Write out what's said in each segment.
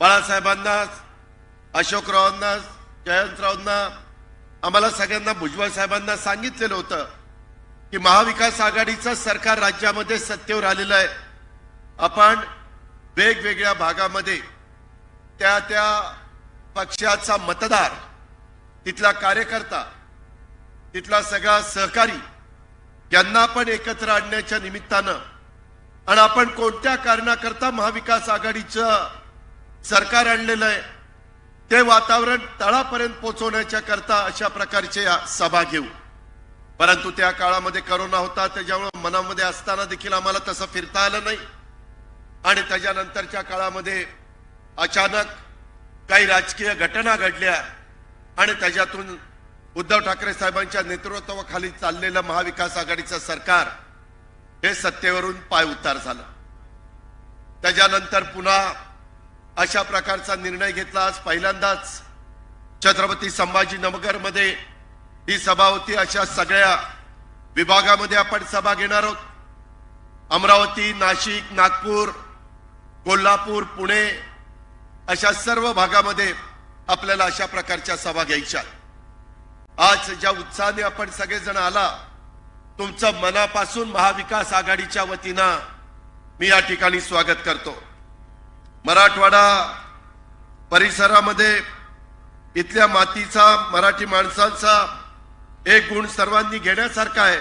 बाळासाहेबांना अशोकरावांना जयंतरावांना आम्हाला सगळ्यांना भुजबळ साहेबांना सांगितलेलं होतं की महाविकास आघाडीचं सरकार राज्यामध्ये सत्तेवर आलेलं आहे. आपण वेगवेगळ्या भागामध्ये त्या त्या पक्षाचा मतदार तिथला कार्यकर्ता तिथला सगळा सहकारी यांना पण एकत्र आणण्याच्या निमित्तानं आणि आपण कोणत्या कारणाकरता महाविकास आघाडीचं सरकार आणलेलं आहे. ते वातावरण तळापर्यंत पोहोचवण्याच्या करता अशा प्रकारचे सभा घेऊ. परंतु त्या काळामध्ये करोना होता त्याच्यामुळे मनामध्ये असताना देखील आम्हाला तसं फिरता आलं नाही. आणि त्याच्यानंतरच्या काळामध्ये अचानक काही राजकीय घटना घडल्या आणि त्याच्यातून उद्धव ठाकरे साहेबांच्या नेतृत्वाखाली चाललेलं महाविकास आघाडीचं सरकार हे सत्तेवरून पाय उतार झालं. त्याच्यानंतर पुन्हा अशा प्रकारचा निर्णय घेतला आज पहिल्यांदाच. छत्रपती संभाजीनगरमध्ये ही सभा होती. अशा सगळ्या विभागामध्ये आपण सभा घेणार आहोत. अमरावती नाशिक नागपूर कोल्हापूर पुणे अशा सर्व भागामध्ये आपल्याला अशा प्रकारच्या सभा घ्यायच्या. आज ज्या उत्साहाने आपण सगळेजण आला तुमचं मनापासून महाविकास आघाडीच्या वतीनं मी या ठिकाणी स्वागत करतो. मराठवाडा परिसरामध्ये इथल्या मातीचा मराठी माणसांचा एक गुण सर्वांनी घेण्यासारखा आहे.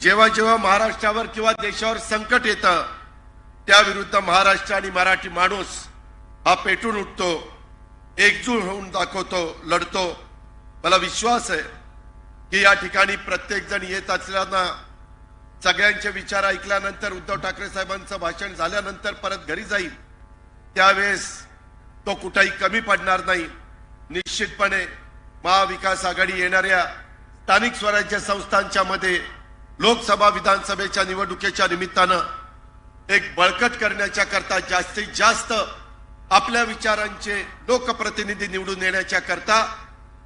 जेव्हा जेव्हा महाराष्ट्रावर किंवा देशावर संकट येतं त्याविरुद्ध महाराष्ट्र आणि मराठी माणूस हा पेटून उठतो एकजूट होऊन दाखवतो लढतो. मला विश्वास आहे की या ठिकाणी प्रत्येक जण येत असल्याना सगळ्यांचे विचार ऐकल्यानंतर उद्धव ठाकरे साहेबांचं भाषण झाल्यानंतर परत घरी जाईल. त्यावेळेस तो कुठेही कमी पडणार नाही. निश्चितपणे महाविकास आघाडी येणाऱ्या स्थानिक स्वराज्य संस्थांच्या मध्ये लोकसभा विधानसभेच्या निवडणुकीच्या निमित्तानं एक बळकट करण्याच्या करता जास्तीत जास्त आपल्या विचारांचे लोकप्रतिनिधी निवडून येण्याच्या करता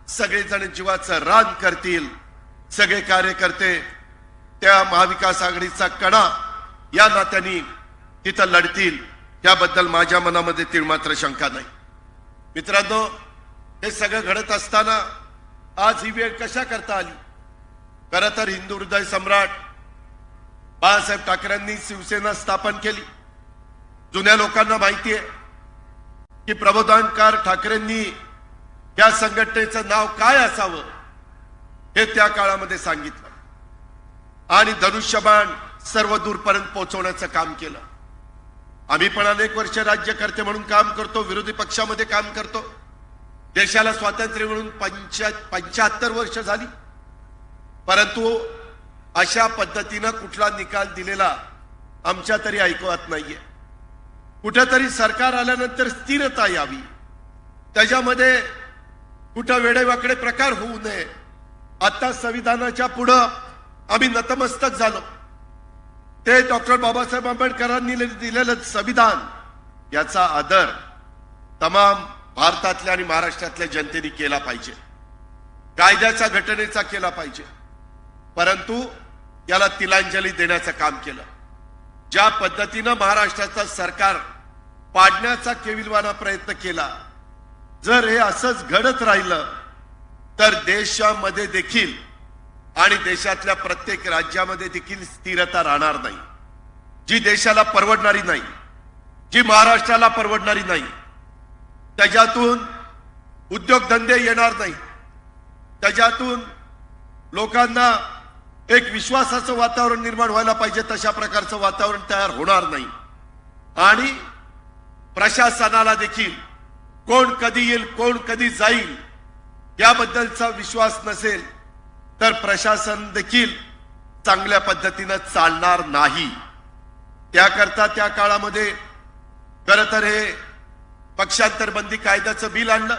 सगळेजण जीवाचं रान करतील. सगळे कार्यकर्ते त्या महाविकास आघाडीचा कणा या नात्याने तिथं लढतील. याबद्दल माझ्या मनामध्ये तीळ मात्र शंका नाही. मित्रांनो हे सगळं घडत असताना आज ही वेळ कशा करता आली? खर तर हिंदू हृदय सम्राट बाळासाहेब ठाकरेंनी शिवसेना स्थापन केली. जुन्या लोकांना माहिती आहे की प्रबोधनकार ठाकरेंनी या संघटनेचं नाव काय असावं हे त्या काळामध्ये सांगितलं आणि धनुष्यबाण सर्व दूरपर्यंत पोहोचवण्याचं काम केलं. आम्ही पण अनेक वर्ष राज्यकर्ते म्हणून काम करतो विरोधी पक्षामध्ये काम करतो. देशाला स्वातंत्र्य मिळून पंचा पंच्याहत्तर वर्ष झाली. परंतु अशा पद्धतीनं कुठला निकाल दिलेला आमच्या तरी ऐकवत नाहीये. कुठंतरी सरकार आल्यानंतर स्थिरता यावी. त्याच्यामध्ये कुठं वेडेवाकडे प्रकार होऊ नये. आता संविधानाच्या पुढं आम्ही नतमस्तक झालो. ते डॉक्टर बाबासाहेब आंबेडकरांनी दिलेलं संविधान याचा आदर तमाम भारतातल्या आणि महाराष्ट्रातल्या जनतेने केला पाहिजे. कायद्याचा घटनेचा केला पाहिजे. परंतु याला तिलांजली देण्याचं काम केलं. ज्या पद्धतीनं महाराष्ट्राचं सरकार पाडण्याचा केविलवाना प्रयत्न केला जर हे असंच घडत राहिलं तर देशामध्ये देखील आणि देशातल्या प्रत्येक राज्यामध्ये देखील स्थिरता राहणार नाही. जी देशाला परवडणारी नाही जी महाराष्ट्राला परवडणारी नाही त्याच्यातून उद्योगधंदे येणार नाही. त्याच्यातून लोकांना एक विश्वासाचं वातावरण निर्माण व्हायला पाहिजे तशा प्रकारचं वातावरण तयार होणार नाही. आणि प्रशासनाला देखील कोण कधी येईल कोण कधी जाईल याबद्दलचा विश्वास नसेल तर प्रशासन देखील चांगल्या पद्धतीनं चालणार नाही. त्याकरता त्या काळामध्ये खर तर हे पक्षांतर बंदी कायद्याचं बिल आणलं.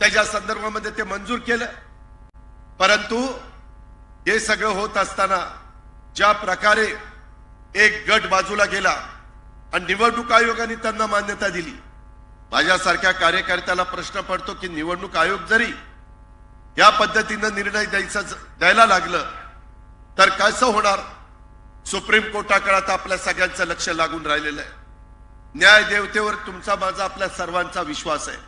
त्याच्या संदर्भामध्ये ते मंजूर केलं. परंतु हे सगळं होत असताना ज्या प्रकारे एक गट बाजूला गेला आणि निवडणूक आयोगाने त्यांना मान्यता दिली माझ्यासारख्या कार्यकर्त्याला प्रश्न पडतो की निवडणूक आयोग जरी या पद्धतीनं निर्णय द्यायचा द्यायला लागलं तर कसं होणार? सुप्रीम कोर्टाकडे आता आपल्या सगळ्यांचं लक्ष लागून राहिलेलं आहे. न्याय देवतेवर तुमचा माझा आपल्या सर्वांचा विश्वास आहे.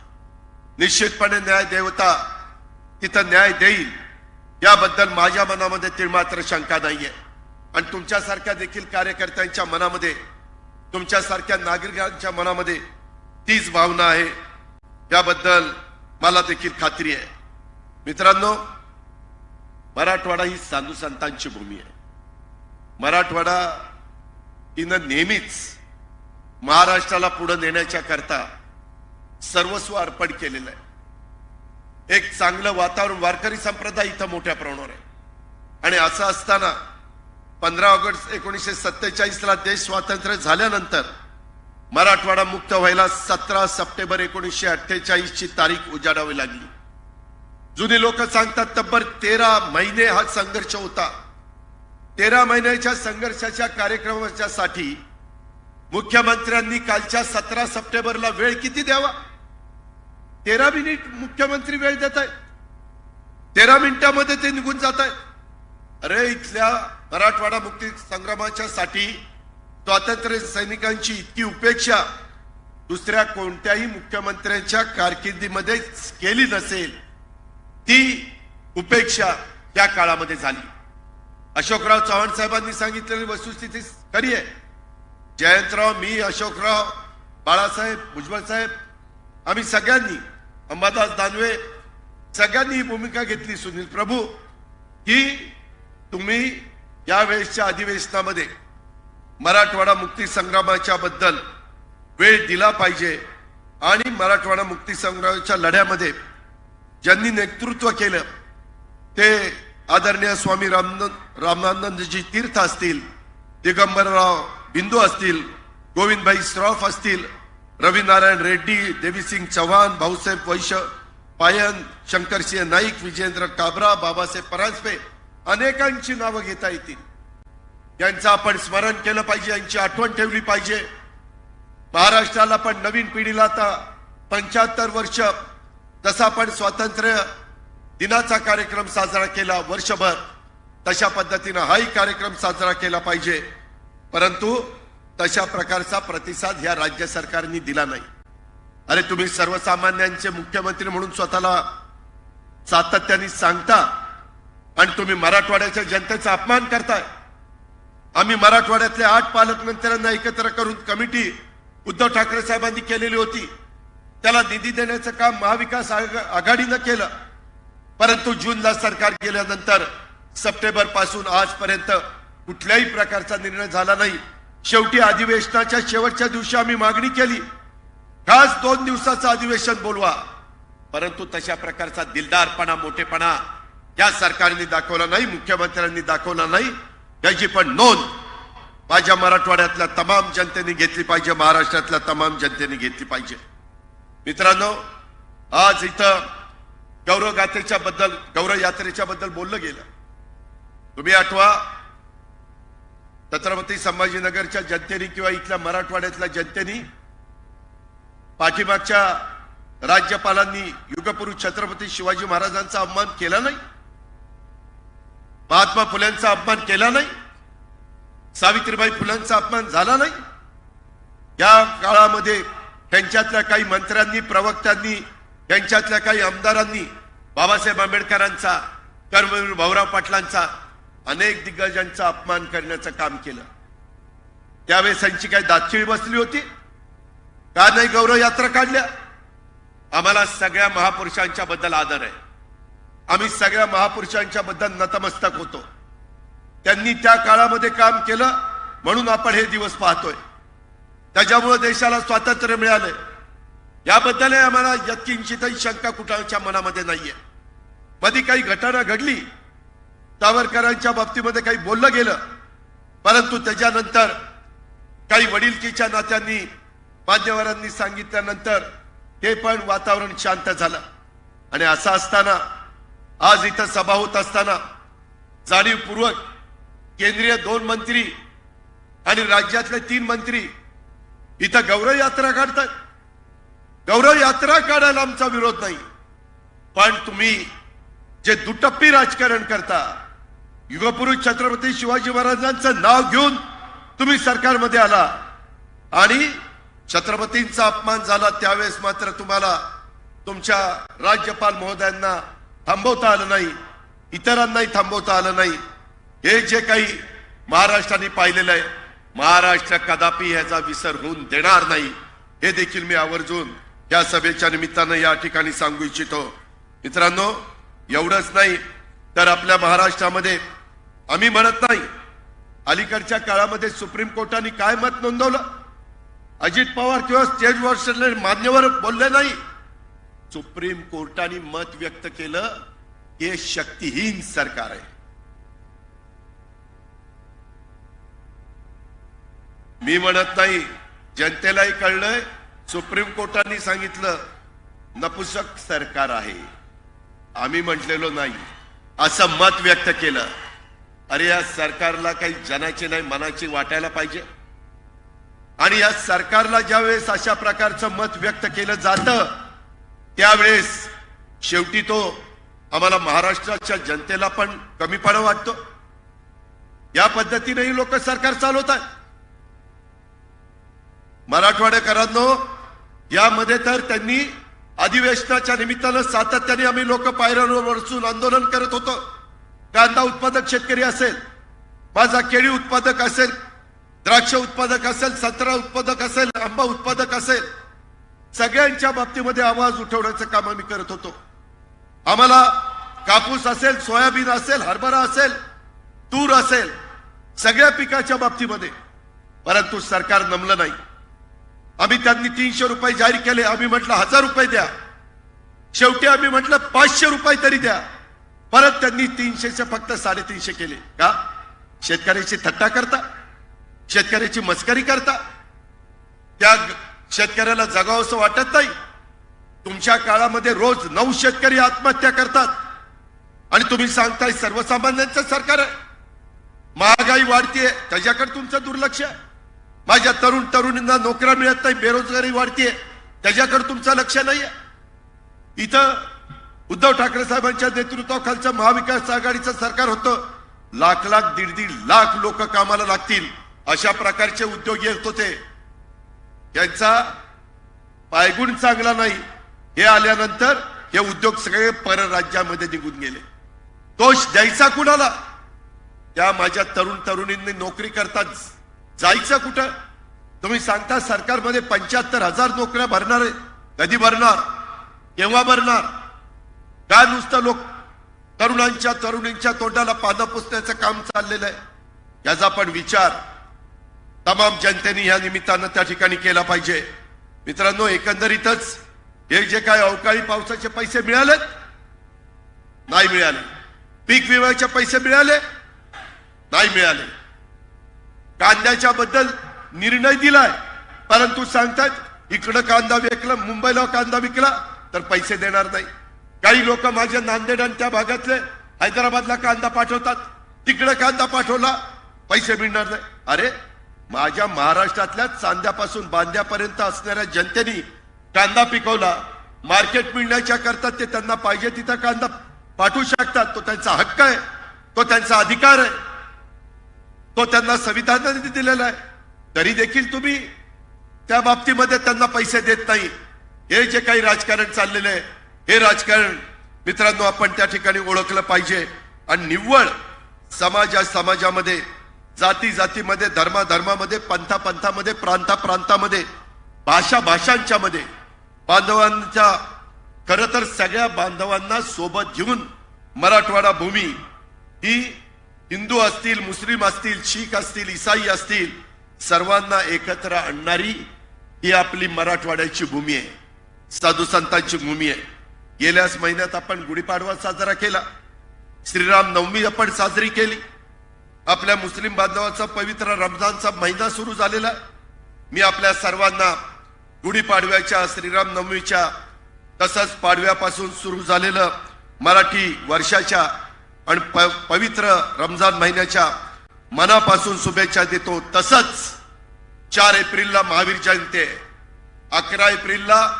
निश्चितपणे न्याय देवता तिथं न्याय देईल. याबद्दल माझ्या मनामध्ये तिळमात्र शंका नाहीये. आणि तुमच्यासारख्या देखील कार्यकर्त्यांच्या मनामध्ये तुमच्यासारख्या नागरिकांच्या मनामध्ये तीच भावना आहे. याबद्दल मला देखील खात्री आहे. मित्रांनो मराठवाडा ही साधू संतांची भूमी आहे. मराठवाडा हिनं नेहमीच महाराष्ट्राला पुढे नेण्याच्या करता सर्वस्व अर्पण केलेलं आहे. एक चांगलं वातावरण वारकरी संप्रदाय इथं मोठ्या प्रमाणावर आहे. आणि असं असताना पंधरा ऑगस्ट एकोणीसशे सत्तेचाळीसला देश स्वातंत्र्य झाल्यानंतर मराठवाडा मुक्त व्हायला सतरा सप्टेंबर एकोणीसशे अठ्ठेचाळीसची तारीख उजाडावी लागली. जुनी लोक सांगतात तब्बल तेरा महिने हा संघर्ष होता. तेरा महिन्याच्या संघर्षाच्या कार्यक्रमाच्या साठी मुख्यमंत्र्यांनी कालच्या सतरा सप्टेंबरला वेळ किती द्यावा? तेरा मिनिट मुख्यमंत्री वेळ देत आहे तेरा मिनिटामध्ये ते निघून जात आहे अरे इथल्या मराठवाडा मुक्ती संग्रामाच्या साठी स्वातंत्र्य सैनिकांची इतकी उपेक्षा दुसऱ्या कोणत्याही मुख्यमंत्र्यांच्या कारकिर्दीमध्ये केली नसेल. ती उपेक्षा त्या काळामध्ये झाली. अशोकराव चव्हाण साहेबांनी सांगितलेली वस्तुस्थिती खरी आहे. जयंतराव मी अशोकराव बाळासाहेब भुजबळ साहेब आम्ही सगळ्यांनी अंबादास दानवे सगळ्यांनी ही भूमिका घेतली सुनील प्रभू की तुम्ही यावेळेसच्या अधिवेशनामध्ये मराठवाडा मुक्ती संग्रामाच्या बद्दल वेळ दिला पाहिजे आणि मराठवाडा मुक्ती संग्रामाच्या लढ्यामध्ये ज्यांनी नेतृत्व केलं ते आदरणीय स्वामी रामनंद रामानंदजी तीर्थ असतील दिगंबरराव बिंदू असतील गोविंदभाई श्रॉफ असतील रविनारायण रेड्डी देवीसिंग चव्हाण भाऊसाहेब वैश्य पायन शंकरसिंह नाईक विजेंद्र काबरा बाबासाहेब परांजपे अनेकांची नावं घेता येतील. यांचं आपण स्मरण केलं पाहिजे यांची आठवण ठेवली पाहिजे. महाराष्ट्राला पण नवीन पिढीला आता पंच्याहत्तर वर्ष जसा आपण स्वातंत्र्य दिनाचा कार्यक्रम साजरा केला वर्षभर तशा पद्धतीनं हाही कार्यक्रम साजरा केला पाहिजे. परंतु तशा प्रकारचा प्रतिसाद ह्या राज्य सरकारने दिला नाही. अरे तुम्ही सर्वसामान्यांचे मुख्यमंत्री म्हणून स्वतःला सातत्याने सांगता आणि तुम्ही मराठवाड्याच्या जनतेचा अपमान करताय. आम्ही मराठवाड्यातल्या आठ पालकमंत्र्यांना एकत्र करून कमिटी उद्धव ठाकरे साहेबांनी केलेली होती. त्याला निधी देण्याचं काम महाविकास आघाडीनं केलं. परंतु जूनला सरकार गेल्यानंतर सप्टेंबरपासून आजपर्यंत कुठल्याही प्रकारचा निर्णय झाला नाही. शेवटी अधिवेशनाच्या शेवटच्या दिवशी आम्ही मागणी केली. खास दोन दिवसाचं अधिवेशन बोलवा. परंतु तशा प्रकारचा दिलदारपणा मोठेपणा या सरकारने दाखवला नाही मुख्यमंत्र्यांनी दाखवला नाही. याची पण नोंद माझ्या मराठवाड्यातल्या तमाम जनतेने घेतली पाहिजे महाराष्ट्रातल्या तमाम जनतेने घेतली पाहिजे. मित्रांनो आज इथं गौरव गाथेच्या बद्दल गौरव यात्रेच्या बद्दल बोललं गेलं. तुम्ही आठवा छत्रपती संभाजीनगरच्या जनतेने किंवा इथल्या मराठवाड्यातल्या जनतेने पाठीमागच्या राज्यपालांनी युगपुरुष छत्रपती शिवाजी महाराजांचा अपमान केला नाही? महात्मा फुलेंचा अपमान केला नाही? सावित्रीबाई फुलांचा अपमान झाला नाही? या काळामध्ये त्यांच्यातल्या काही मंत्र्यांनी प्रवक्त्यांनी त्यांच्यातल्या काही आमदारांनी बाबासाहेब आंबेडकरांचा कर्मवीर भाऊराव पाटलांचा अनेक दिग्गजांचा अपमान करण्याचं काम केलं. त्यावेळेस त्यांची काही दातखिळी बसली होती. का नाही गौरव यात्रा काढल्या? आम्हाला सगळ्या महापुरुषांच्या बद्दल आदर आहे. आम्ही सगळ्या महापुरुषांच्या बद्दल नतमस्तक होतो. त्यांनी त्या काळामध्ये काम केलं म्हणून आपण हे दिवस पाहतोय. त्याच्यामुळे देशाला स्वातंत्र्य मिळालंय याबद्दल आम्हाला यत्किंचितही शंका कुणाच्या मनामध्ये नाहीये. मधी काही घटना घडली सावरकरांच्या बाबतीमध्ये काही बोललं गेलं परंतु त्याच्यानंतर काही वडीलकीच्या नात्यांनी मान्यवरांनी सांगितल्यानंतर ते पण वातावरण शांत झालं. आणि असं असताना आज इथं सभा होत असताना जाणीवपूर्वक केंद्रीय दोन मंत्री आणि राज्यातले तीन मंत्री इथं गौरव यात्रा काढतात. गौरव यात्रा काढायला आमचा विरोध नाही. पण तुम्ही जे दुटप्पी राजकारण करता युगपुरुष छत्रपती शिवाजी महाराजांचं नाव घेऊन तुम्ही सरकारमध्ये आला आणि छत्रपतींचा अपमान झाला त्यावेळेस मात्र तुम्हाला तुमच्या राज्यपाल महोदयांना थांबवता आलं नाही इतरांनाही थांबवता आलं नाही. हे जे काही महाराष्ट्राने पाहिलेलं आहे महाराष्ट्र कदापि ह्याचा विसर होऊन देणार नाही. हे देखील मी आवर्जून या सभेच्या निमित्तानं या ठिकाणी सांगू इच्छितो. मित्रांनो एवढंच नाही तर आपल्या महाराष्ट्रामध्ये आम्ही म्हणत नाही अलीकडच्या काळामध्ये सुप्रीम कोर्टाने काय मत नोंदवलं? अजित पवार किंवा स्टेज वर मान्यवर बोलले नाही. सुप्रीम कोर्टाने मत व्यक्त केलं हे शक्तिहीन सरकार आहे. मी म्हणत नाही. जनतेलाही कळलंय सुप्रीम कोर्टाने सांगितलं नपुसक सरकार आहे. आम्ही म्हटलेलो नाही. असं मत व्यक्त केलं. अरे या सरकारला काही जनाची नाही मनाची वाटायला पाहिजे. आणि या सरकारला ज्यावेळेस अशा प्रकारचं मत व्यक्त केलं जातं त्यावेळेस शेवटी तो आम्हाला महाराष्ट्राच्या जनतेला पण कमीपणा वाटतो. या पद्धतीनेही लोक सरकार चालवतात. मराठवाड्याकरांनो यामध्ये तर त्यांनी अधिवेशनाच्या निमित्तानं सातत्याने आम्ही लोक पायऱ्यांवर वरसून आंदोलन करत होतो. कांदा उत्पादक शेतकरी असेल माझा केळी उत्पादक असेल द्राक्ष उत्पादक असेल संत्रा उत्पादक असेल आंबा उत्पादक असेल सगळ्यांच्या बाबतीमध्ये आवाज उठवण्याचं काम आम्ही करत होतो. आम्हाला कापूस असेल सोयाबीन असेल हरभरा असेल तूर असेल सगळ्या पिकाच्या बाबतीमध्ये. परंतु सरकार नमलं नाही. आम्ही त्यांनी तीनशे रुपये जाहीर केले. आम्ही म्हटलं हजार रुपये द्या. शेवटी आम्ही म्हटलं पाचशे रुपये तरी द्या. परत त्यांनी तीनशेचे फक्त साडेतीनशे केले. का? शेतकऱ्याची थट्टा करता शेतकऱ्याची मस्करी करता. त्या शेतकऱ्याला शेतकऱ्याला जगावंसं वाटत नाही. तुमच्या काळामध्ये रोज नऊ शेतकरी आत्महत्या करतात. आणि तुम्ही सांगताय सर्वसामान्यांचं सरकार आहे. महागाई वाढतीये. त्याच्याकडे तुमचं दुर्लक्ष आहे. माझ्या तरुण तरुणींना नोकऱ्या मिळत नाही बेरोजगारी वाढतीये. त्याच्याकडे तुमचं लक्ष नाहीये. इथं उद्धव ठाकरे साहेबांच्या नेतृत्वाखालचं महाविकास आघाडीचं सरकार होतं. लाख लाख दीड दीड लाख लोक कामाला लागतील. अशा प्रकारचे उद्योग येत होते. यांचा पायगुण चांगला नाही. हे आल्यानंतर हे उद्योग सगळे परराज्यामध्ये निघून गेले. दोष द्यायचा कुणाला? त्या माझ्या तरुण तरुणींनी नोकरी करताच जायचं कुठं? तुम्ही सांगता सरकारमध्ये पंच्याहत्तर हजार नोकऱ्या भरणार आहे. कधी भरणार? केव्हा भरणार? काय नुसतं लोक तरुणांच्या तरुणींच्या तोंडाला पानं पुसण्याचं काम चाललेलं आहे? याचा पण विचार तमाम जनतेने या निमित्तानं त्या ठिकाणी केला पाहिजे. मित्रांनो एकंदरीतच हे जे काय अवकाळी पावसाचे पैसे मिळालेत? नाही मिळाले. पीक विम्याचे पैसे मिळाले? नाही मिळाले. कांद्याच्या बद्दल निर्णय दिलाय. परंतु सांगतात इकडं कांदा विकला मुंबईला कांदा विकला तर पैसे देणार नाही. काही लोक माझ्या नांदेड आणि त्या भागातले हैदराबादला कांदा पाठवतात. तिकडे कांदा पाठवला पैसे मिळणार नाही. अरे माझ्या महाराष्ट्रातल्या चांद्यापासून बांद्यापर्यंत असणाऱ्या जनतेने कांदा पिकवला मार्केट मिळण्याच्या करता ते त्यांना पाहिजे तिथं कांदा पाठवू शकतात. तो त्यांचा हक्क आहे तो त्यांचा अधिकार आहे. तो त्यांना संविधानाने दिलेला आहे. तरी देखील तुम्ही त्या बाबतीमध्ये त्यांना पैसे देत नाही. हे जे काही राजकारण चाललेलं आहे हे राजकारण मित्रांनो आपण त्या ठिकाणी ओळखलं पाहिजे. आणि निव्वळ समाजा समाजामध्ये जाती जातीमध्ये धर्मा धर्मामध्ये पंथा पंथामध्ये प्रांता प्रांतामध्ये भाषा भाषांच्या मध्ये बांधवांच्या खर तर सगळ्या बांधवांना सोबत घेऊन मराठवाडा भूमी ही हिंदू असतील मुस्लिम असतील शीख असतील इसाई असतील सर्वांना एकत्र आणणारी ही आपली मराठवाड्याची भूमी आहे. साधू संतांची भूमी आहे. गेल्याच महिन्यात आपण गुढीपाडवा साजरा केला. श्रीराम नवमी आपण साजरी केली. आपल्या मुस्लिम बांधवाचा पवित्र रमजानचा महिना सुरू झालेला. मी आपल्या सर्वांना गुढीपाडव्याच्या श्रीराम नवमीच्या तसंच पाडव्यापासून सुरू झालेलं मराठी वर्षाच्या आणि प- पवित्र रमजान महिन्याच्या मनापासून शुभेच्छा देतो. तसंच चार एप्रिलला महावीर जयंती आहे. अकरा एप्रिलला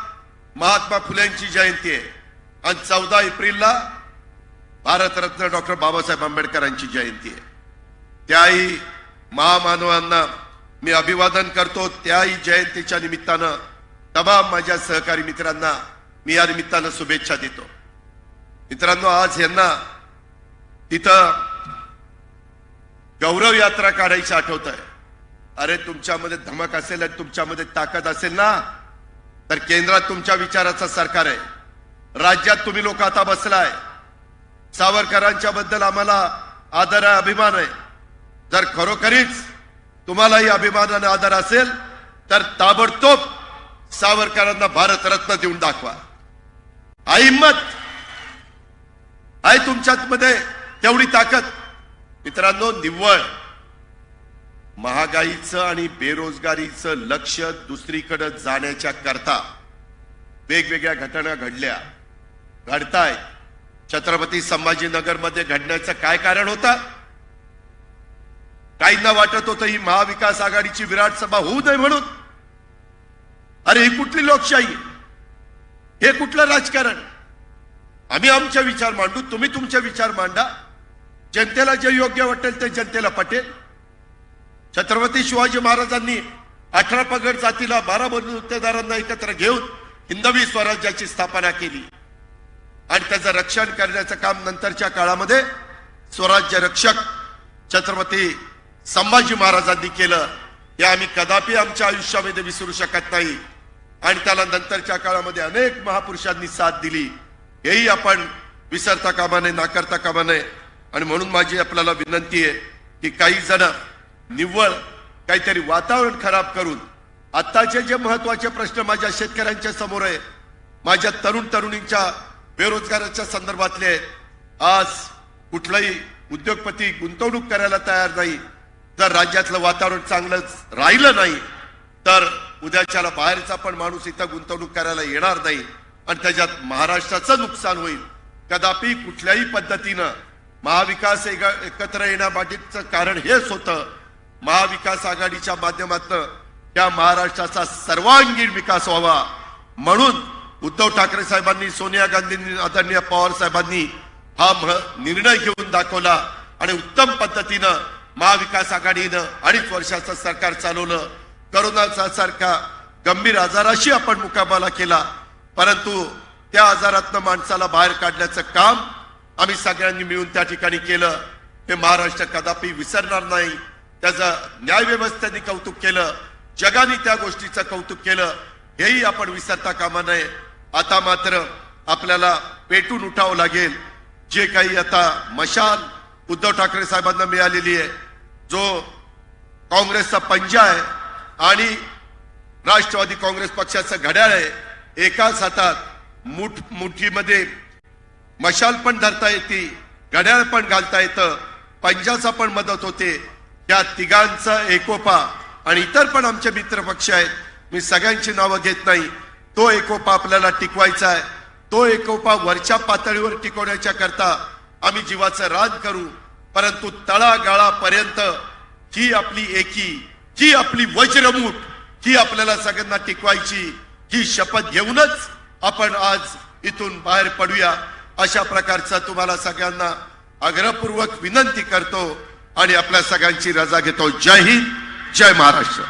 महात्मा फुलेंची जयंती आहे. आणि चौदा एप्रिलला भारतरत्न डॉक्टर बाबासाहेब आंबेडकरांची जयंती आहे. त्याही महामानवांना मी अभिवादन करतो. त्याही जयंतीच्या निमित्तानं तमाम माझ्या सहकारी मित्रांना मी या निमित्तानं शुभेच्छा देतो. मित्रांनो आज यांना तिथं गौरव यात्रा काढायची आठवत आहे. अरे तुमच्यामध्ये धमक असेल आणि तुमच्यामध्ये ताकद असेल ना तर केंद्रात तुमच्या विचाराचं सरकार आहे. राज्यात तुम्ही लोक आता बसलाय. सावरकरांच्या बद्दल आम्हाला आदर आहे अभिमान आहे. जर खरोखरीच तुम्हालाही अभिमानाने आदर असेल तर ताबडतोब सावरकरांना भारतरत्न देऊन दाखवा. हिंमत आहे तुमच्यात मध्ये तेवढी ताकद. मित्रांनो निव्वळ. महागाईचं आणि बेरोजगारीचं लक्ष दुसरीकडे जाण्याच्या करता वेगवेगळ्या घटना घडल्या. घडताय. छत्रपती संभाजीनगरमध्ये घडण्याचं काय कारण होतं? काहींना वाटत होतं ही महाविकास आघाडीची विराट सभा होऊ नये म्हणून. अरे ही कुठली लोकशाही? हे कुठलं राजकारण? आम्ही आमचे विचार मांडू तुम्ही तुमचे विचार मांडा. जनतेला जे योग्य वाटेल ते जनतेला पटेल. छत्रपती शिवाजी महाराजांनी अठरा पगड जातीला बारा बलुतेदारांना एकत्र घेऊन हिंदवी स्वराज्याची स्थापना केली. आणि त्याचं रक्षण करण्याचं काम नंतरच्या काळामध्ये स्वराज्य रक्षक छत्रपती संभाजी महाराजांनी केलं. हे आम्ही कदापि आमच्या आयुष्यामध्ये विसरू शकत नाही. आणि त्याला नंतरच्या काळामध्ये अनेक महापुरुषांनी साथ दिली. हेही आपण विसरता कामा नये नाकारता कामा नये. आणि म्हणून माझी आपल्याला विनंती आहे की काही जण निव्वळ काहीतरी वातावरण खराब करून आत्ताचे जे महत्त्वाचे प्रश्न माझ्या शेतकऱ्यांच्या समोर आहे माझ्या तरुण तरुणींच्या बेरोजगाराच्या संदर्भातले आहेत आज कुठलाही उद्योगपती गुंतवणूक करायला तयार नाही जर राज्यातलं वातावरण चांगलंच राहिलं नाही तर उद्याच्याला बाहेरचा पण माणूस इथं गुंतवणूक करायला येणार नाही आणि त्याच्यात महाराष्ट्राचं नुकसान होईल. कदापि कुठल्याही पद्धतीनं महाविकास एकत्र येण्यामागीचं कारण हेच होतं. महाविकास आघाडीच्या माध्यमातून त्या महाराष्ट्राचा सर्वांगीण विकास व्हावा. म्हणून उद्धव ठाकरे साहेबांनी सोनिया गांधींनी आदरणीय पवार साहेबांनी हा मह- निर्णय घेऊन दाखवला आणि उत्तम पद्धतीनं महाविकास आघाडीनं अडीच वर्षाचं सरकार चालवलं. करोनाचा सारखा गंभीर आजाराशी आपण मुकाबला केला. परंतु त्या आजारातनं माणसाला बाहेर काढण्याचं काम आम्ही सगळ्यांनी मिळून त्या ठिकाणी केलं. हे महाराष्ट्र कदापि विसरणार नाही. त्याचं न्यायव्यवस्थेने कौतुक केलं. जगाने त्या गोष्टीचं कौतुक केलं. हेही आपण विसरता कामा नये. आता मात्र आपल्याला पेटून उठावं लागेल. जे काही आता मशाल उद्धव ठाकरे साहेबांना मिळालेली आहे जो काँग्रेसचा पंजा आहे आणि राष्ट्रवादी काँग्रेस पक्षाचं घड्याळ आहे एकाच हातात मुठ मुठीमध्ये मशाल पण धरता येते घड्याळ पण घालता येतं पंजाचा पण मदत होते. या तिघांचा एकोपा आणि इतर पण आमचे मित्र पक्ष आहेत. मी सगळ्यांची नावं घेत नाही. तो एकोपा आपल्याला टिकवायचा आहे. तो एकोपा वरच्या पातळीवर टिकवण्याच्या करता आम्ही जीवाचं रान करू. परंतु तळागाळापर्यंत ही आपली एकी ही आपली वज्रमूठ ही आपल्याला सगळ्यांना टिकवायची ही शपथ घेऊनच आपण आज इथून बाहेर पडूया. अशा प्रकारचा तुम्हाला सगळ्यांना आग्रहपूर्वक विनंती करतो आणि आपल्या सगळ्यांची रजा घेतो. जय हिंद जय महाराष्ट्र.